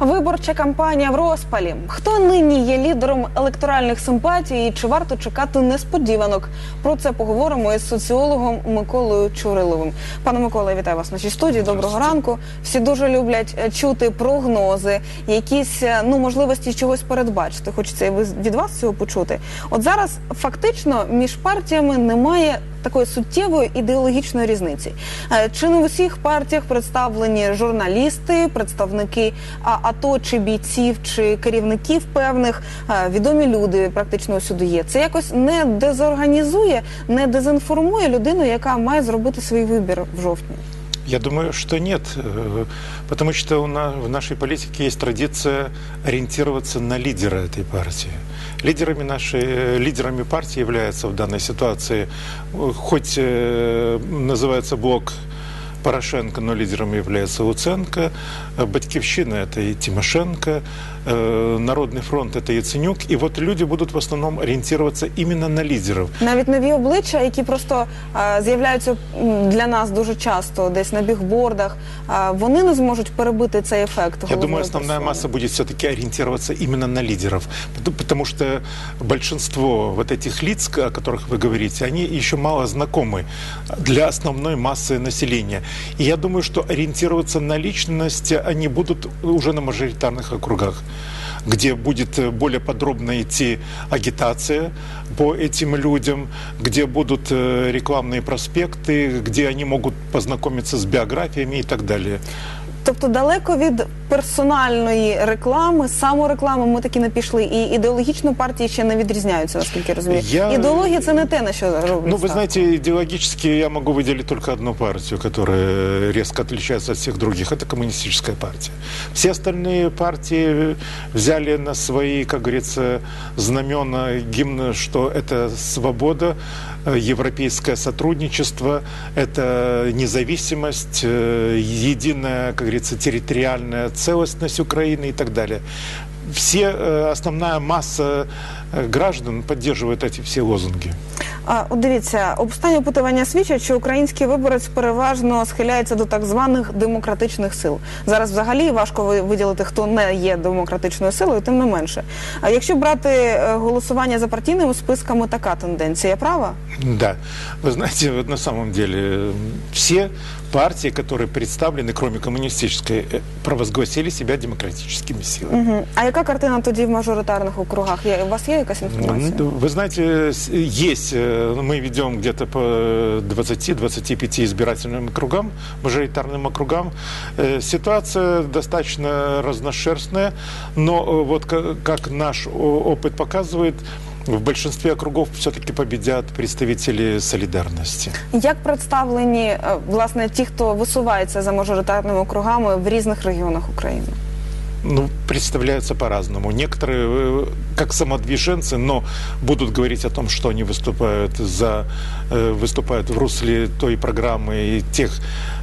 Виборча кампанія в розпалі. Хто нині є лідером електоральних симпатій і чи варто чекати несподіванок? Про це поговоримо із соціологом Миколою Чуриловим. Пане Микола, вітаю вас в нашій студії. Доброго ранку. Всі дуже люблять е, чути прогнози, якісь е, ну можливості чогось передбачити. Хочеться і ви- від вас цього почути. От зараз фактично між партіями немає такої суттєвої ідеологічної різниці. Е, Чи не в усіх партіях представлені журналісти, представники АТО чи бійців, чи керівників певних е, відомі люди практично усюди є. Це якось не дезорганізує, не дезінформує людину, яка має зробити свій вибір в жовтні. Я думаю, что нет, э, потому что у нас, в нашей политике есть традиция ориентироваться на лидера этой партии. Лидерами нашей, э, лидерами партии являются в данной ситуации, э, хоть э, называется блок Порошенко, но лидером является Луценко, э, Батькивщина – это и Тимошенко, э, Народный фронт – это Яценюк. И вот люди будут в основном ориентироваться именно на лидеров. Навіть нові обличчя, які просто е, з'являються м, для нас дуже часто, десь на бігбордах, е, вони не зможуть перебити цей ефект. Я головної думаю, основная персони. масса будет все-таки ориентироваться именно на лидеров, Пот- потому что большинство вот этих лиц, о которых вы говорите, они еще мало знакомы для основной массы населения. И я думаю, что ориентироваться на личность они будут уже на мажоритарных округах где будет э, более подробно идти агитация по этим людям, где будут э, рекламные проспекты, где они могут познакомиться с биографиями и так далее. Тобто далеко від персональної реклами, самореклами ми таки не пішли. І ідеологічно партії ще не відрізняються, наскільки я розумію. Я- Ідеологія це не те, на що роблять Ну, вы ставку. знаете, идеологически я могу выделить только одну партию, которая резко отличается от всех других. Это коммунистическая партия. Все остальные партии взяли на свои, как говорится, знамена гимн, что это свобода, э, европейское сотрудничество, это независимость, э, единая, как говорится, территориальная целостность Украины и так далее. Все, э, основная масса э, граждан поддерживает эти все лозунги. А, от дивіться, останні опитування свідчать, що український виборець переважно схиляється до так званих демократичних сил. Зараз взагалі важко ви- виділити, хто не є демократичною силою, тим не менше. А якщо брати е, голосування за партійними списками, така тенденція Я права? Да. Вы знаете, вот на самом деле э, все партии, которые представлены, кроме коммунистической, э, провозгласили себя демократическими силами. Угу. А яка картина тоді в мажоритарних округах? Є у вас є якась інформація? Ну, Вы знаете, с- есть, э, мы ведем где-то по 20-25 избирательным округам, мажоритарным округам. Э, Ситуация достаточно разношерстная, но э, вот ка- как наш о- опыт показывает, в большинстве округов все-таки победят представители солидарности. Як представлені е, власне ті, хто висувається за мажоритарними округами в різних регіонах України? Ну, представляются по-разному. Некоторые э, как самодвиженцы, но будут говорить о том, что они выступают за, э, выступают в русле той программы и тех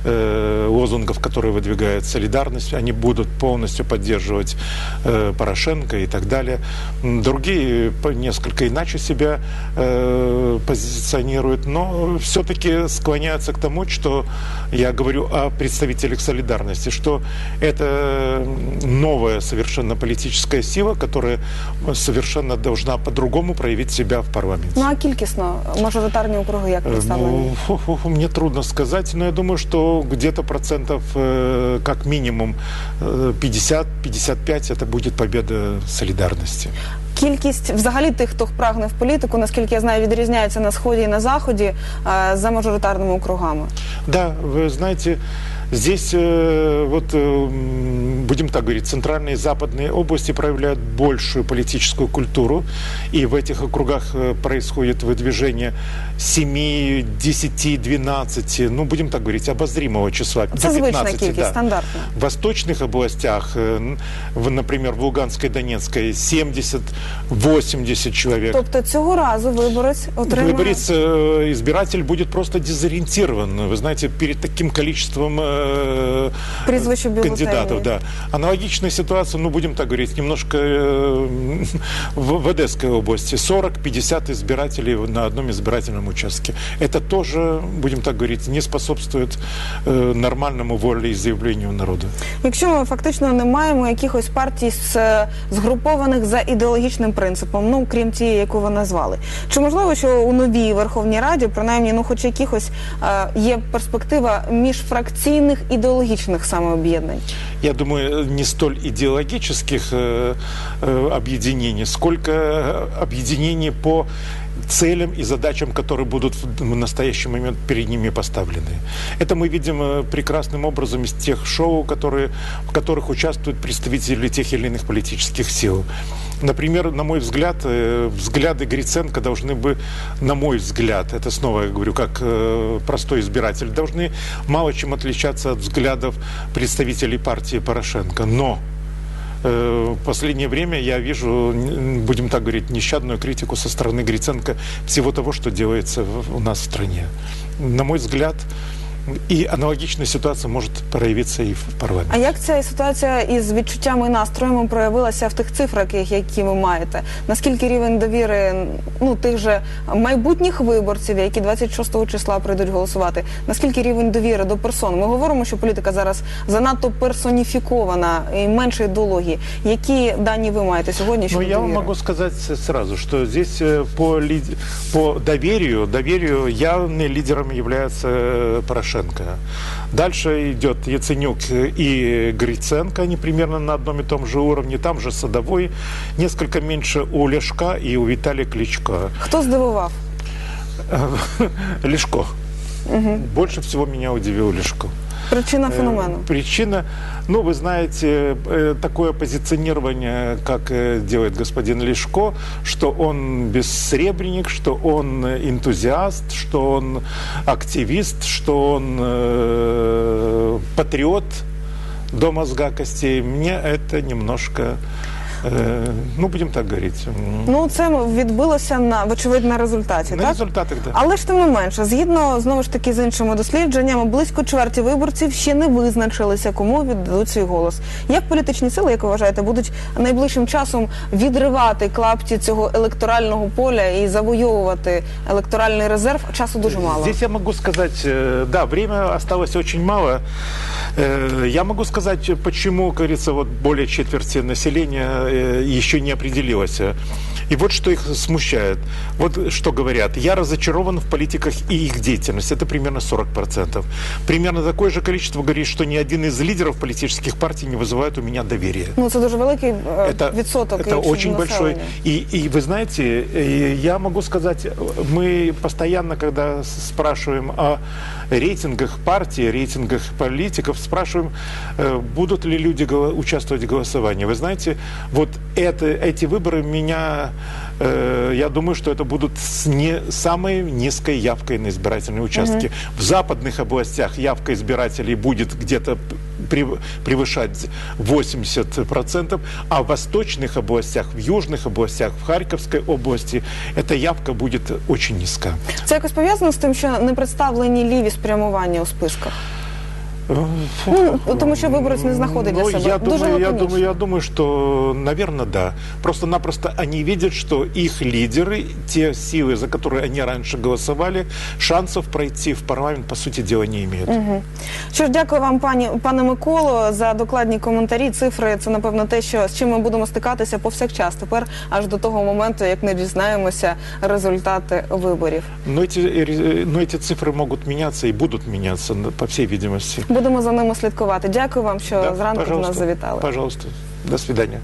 э, лозунгов, которые выдвигает солидарность. Они будут полностью поддерживать э, Порошенко и так далее. Другие несколько иначе себя э, позиционируют, но все-таки склоняются к тому, что я говорю о представителях солидарности, что это новая совершенно политическая сила, которая совершенно должна по-другому проявить себя в парламенте. Ну а кількісно мажоритарні округи як Э, представлені? Ну, фу-фу-фу, мне трудно сказать, но я думаю, что где-то процентов э, как минимум э, 50-55 это будет победа солидарности. Кількість взагалі тих, хто прагне в політику, наскільки я знаю, відрізняється на сході і на заході е, за мажоритарними округами. Да, вы знаете, здесь э, вот, э, м, будем так говорить, центральные и западные области проявляют большую политическую культуру, и в этих округах э, происходит выдвижение 7, 10, 12, ну, будем так говорить, обозримого числа. Це до звична 15, кількість, да. стандартна. В восточных областях, э, н- в, например, в Луганской, Донецкой, 70-80 человек. Тобто цього разу виборець отримає Выборец, э, избиратель будет просто дезориентирован, вы знаете, перед таким количеством э, Прізвище бюлетенів. кандидатов, да. Аналогичная ситуация, ну, будем так говорить, немножко э, в, в Одесской области. 40-50 избирателей на одном избирательном участке. Это тоже, будем так говорить, не способствует э, нормальному волеизъявлению народа. Якщо ми фактично не маємо якихось партій з, е, згрупованих за ідеологічним принципом, ну крім тієї, яку ви назвали, чи можливо, що у новій Верховній Раді, принаймні, ну хоч якихось е, є перспектива міжфракційних ідеологічних саме об'єднань? Я думаю, не столь идеологических э, э, объединений, сколько объединений по целям и задачам, которые будут в настоящий момент перед ними поставлены. Это мы видим э, прекрасным образом из тех шоу, которые, в которых участвуют представители тех или иных политических сил. Например, на мой взгляд, э, взгляды Гриценко должны бы, на мой взгляд, это снова я говорю, как э, простой избиратель, должны мало чем отличаться от взглядов представителей партии Порошенко. Но э, в последнее время я вижу, будем так говорить, нещадную критику со стороны Гриценко всего того, что делается у нас в стране. На мой взгляд, и аналогичная ситуация может проявиться и в парламенте. А як ця ситуація із відчуттями і настроями проявилася в тих цифрах, які- які ви маєте? Наскільки рівень довіри ну тих же майбутніх виборців, які 26 числа прийдуть голосувати? Наскільки рівень довіри до персон? Ми говоримо, що політика зараз занадто персоніфікована і менше ідеології. Які дані ви маєте сьогодні? Ну, щодо я вам довіри? могу сказать с- сразу, что здесь э, по, лид- по доверию, доверию явным лидером является э, Порошенко. Дальше идет Яценюк и Гриценко, они примерно на одном и том же уровне. Там же Садовой, несколько меньше у Лешка и у Виталия Кличко. Хто здивував? Лешко. Больше всего меня удивил Лешко. Причина Э, феномену. Причина, ну, вы знаете, э, такое позиционирование, как э, делает господин Лешко, что он бессребренник, что он энтузиаст, что он активист, что он э, патриот до мозга костей. Мне это немножко, э, ну, будем так говорить, м, Ну це відбилося на вочевидь на результаті. на так? результатах, да. Але ж тим не менше, згідно знову ж таки з іншими дослідженнями, близько чверті виборців ще не визначилися, кому віддадуть свій голос. Як політичні сили, як ви вважаєте, будуть найближчим часом відривати клапті цього електорального поля і завойовувати електоральний резерв? Часу дуже мало. Здесь я могу сказать, э, да, время осталось очень мало. Э, Я могу сказать, почему, как говорится, вот более четверти населения э, еще не определилось. И вот что их смущает. Вот что говорят. Я разочарован в политиках и их деятельности. Это примерно 40%. Примерно такое же количество говорит, что ни один из лидеров политических партий не вызывает у меня доверия. Ну це дуже великий е, Это, відсоток. это очень большой. И, и вы знаете, э, я могу сказать, мы постоянно, когда спрашиваем о рейтингах партий, рейтингах политиков, спрашиваем, э, будут ли люди участвовать в голосовании. Вы знаете, вот это, эти выборы меня, э, я думаю, что это будут с не, самой низкой явкой на избирательные участки. В западных областях явка избирателей будет где-то превышать 80%, а в восточных областях, в южных областях, в Харьковской области эта явка будет очень низка. Це якось пов'язано з тим, що не представлені ліві спрямування у списках. Ну, тому що виборець не знаходить для Ну, себе. Я Дуже думаю, я лаконічно. думаю, я думаю, что, наверное, да. Просто-напросто они видят, что их лидеры, те силы, за которые они раньше голосовали, шансов пройти в парламент, по сути дела, не имеют. Що ж, дякую вам, пані пане Миколо, за докладні коментарі. Цифри це напевно те, що з чим ми будемо стикатися повсякчас. Тепер аж до того моменту, як не дізнаємося результати виборів. Но эти, э, но эти цифры могут меняться и будут меняться, по всей видимости. Будемо за ними слідкувати. Дякую вам, що Да, зранку до нас пожалуйста. завітали. Пожалуйста. До свидания.